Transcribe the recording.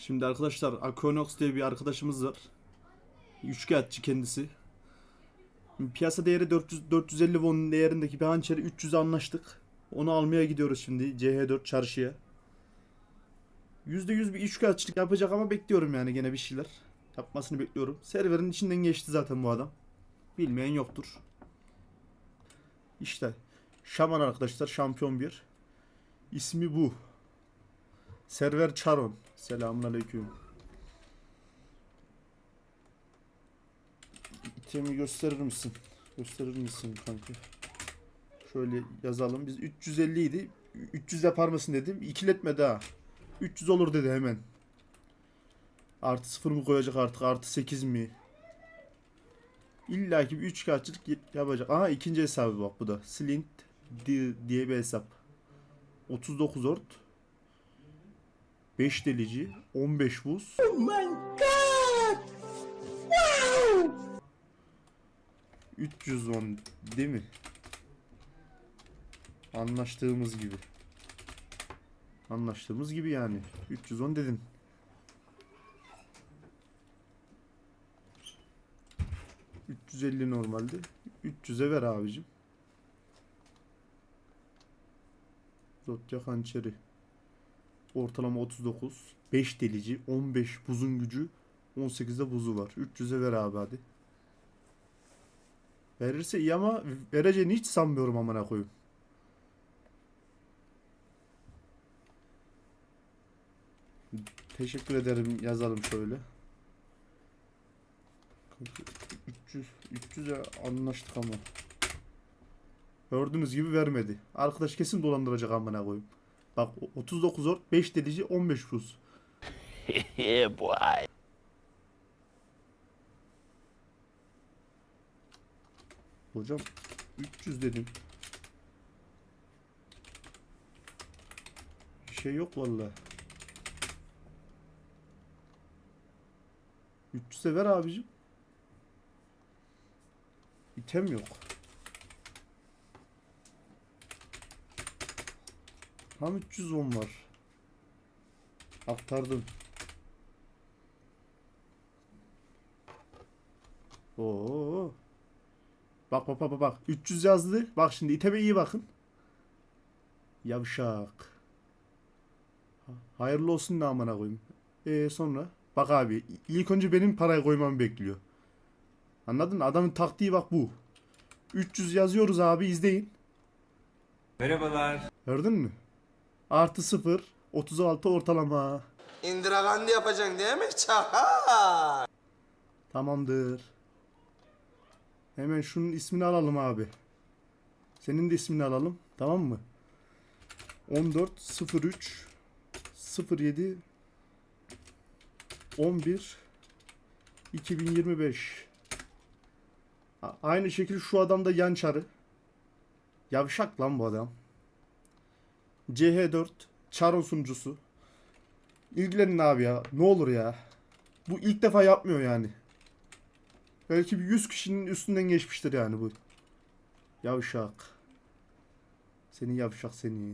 Şimdi arkadaşlar Akonox diye bir arkadaşımız var. Üçkağıtçı kendisi. Piyasa değeri 400 450 won değerindeki bir hançeri 300'e anlaştık. Onu almaya gidiyoruz şimdi CH4 çarşıya. %100 bir üçkağıtçılık yapacak ama bekliyorum yani gene bir şeyler. Yapmasını bekliyorum. Serverin içinden geçti zaten bu adam. Bilmeyen yoktur. İşte Şaman arkadaşlar şampiyon bir. İsmi bu. Server Charon. Selamünaleyküm. İtemi gösterir misin? Gösterir misin kanka? Şöyle yazalım. Biz 350 idi. 300 yapar mısın dedim. İkiletme daha. 300 olur dedi hemen. Artı 0 mı koyacak artık? Artı 8 mi? İlla ki bir 3 kaçlık yapacak. Aha ikinci hesabı bak bu da. Slint di- diye bir hesap. 39 ort. 5 delici. 15 buz. Oh my god! Wow! 310 değil mi? Anlaştığımız gibi. Anlaştığımız gibi yani. 310 dedim. ...350 normalde. 300'e ver abicim. Zotya hançeri. Ortalama 39. 5 delici. 15 buzun gücü. 18'de buzu var. 300'e ver abi hadi. Verirse iyi ama vereceğini hiç sanmıyorum amına koyayım. Teşekkür ederim yazalım şöyle. 300 300'e anlaştık ama. Gördüğünüz gibi vermedi. Arkadaş kesin dolandıracak amına koyayım. Bak o- 39 ort 5 delici 15 buz. yeah, boy. Hocam 300 dedim. Bir şey yok valla. 300'e ver abicim. İtem yok. Tam 310 var. Aktardım. Oo. Bak bak bak bak, bak. 300 yazdı. Bak şimdi iteme iyi bakın. Yavşak. Ha- Hayırlı olsun ne amına koyayım. E sonra bak abi ilk önce benim parayı koymamı bekliyor. Anladın mı? Adamın taktiği bak bu. 300 yazıyoruz abi izleyin. Merhabalar. Gördün mü? Artı 0 36 ortalama. Indira Gandhi yapacaksın değil mi? Çakal. Tamamdır. Hemen şunun ismini alalım abi. Senin de ismini alalım. Tamam mı? 14 03 07 11 2025 A- Aynı şekilde şu adam da yan çarı. Yavşak lan bu adam. CH4 Charon sunucusu. İlgilenin abi ya. Ne olur ya. Bu ilk defa yapmıyor yani. Belki bir 100 kişinin üstünden geçmiştir yani bu. Yavşak. Seni yavşak seni.